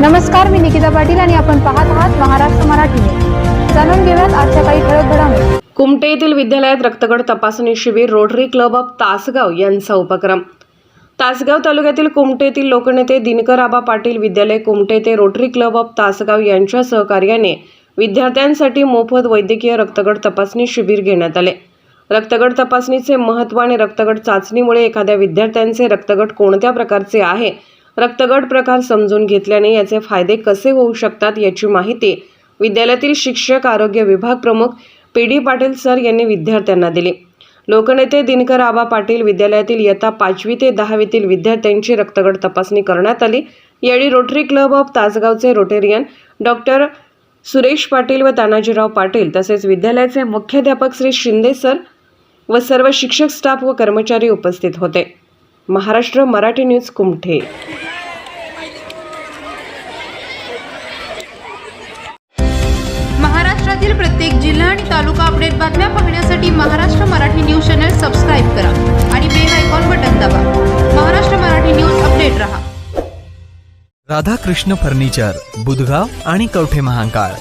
नमस्कार मी निकिता पाटील आणि आपण पाहत आहात महाराष्ट्र मराठी जाणून घेऊयात आजच्या काही ठळक घडामोडी. कुमटे येथील विद्यालयात रक्तगट तपासणी शिबिर रोटरी क्लब ऑफ तासगाव यांचा उपक्रम. तासगाव तालुक्यातील कुमटे येथील लोकनेते दिनकर आबा पाटील विद्यालय कुमटे ते रोटरी क्लब ऑफ तासगाव यांच्या सहकार्याने विद्यार्थ्यांसाठी मोफत वैद्यकीय रक्तगट तपासणी शिबिर घेण्यात आले. रक्तगट तपासणीचे महत्त्व आणि रक्तगट चाचणीमुळे एखाद्या विद्यार्थ्यांचे रक्तगट कोणत्या प्रकारचे आहे रक्तगट प्रकार समजून घेतल्याने याचे फायदे कसे होऊ शकतात याची माहिती विद्यालयातील शिक्षक आरोग्य विभाग प्रमुख पी डी पाटील सर यांनी विद्यार्थ्यांना दिली. लोकनेते दिनकर आबा पाटील विद्यालयातील इयत्ता पाचवी ते दहावीतील विद्यार्थ्यांची रक्तगट तपासणी करण्यात आली. यावेळी रोटरी क्लब ऑफ तासगावचे रोटेरियन डॉक्टर सुरेश पाटील व तानाजीराव पाटील तसेच विद्यालयाचे मुख्याध्यापक श्री शिंदे सर व सर्व शिक्षक स्टाफ व कर्मचारी उपस्थित होते. महाराष्ट्र मराठी न्यूज कुमठे. प्रत्येक जिल्हा आणि तालुका अपडेट बातम्या पाहण्यासाठी Maharashtra Marathi news channel subscribe करा आणि बेल आयकॉन बटन दाबा. महाराष्ट्र मराठी न्यूज अपडेट रहा. राधाकृष्ण फर्निचर बुधगाव आणि कवठे महांकाळ.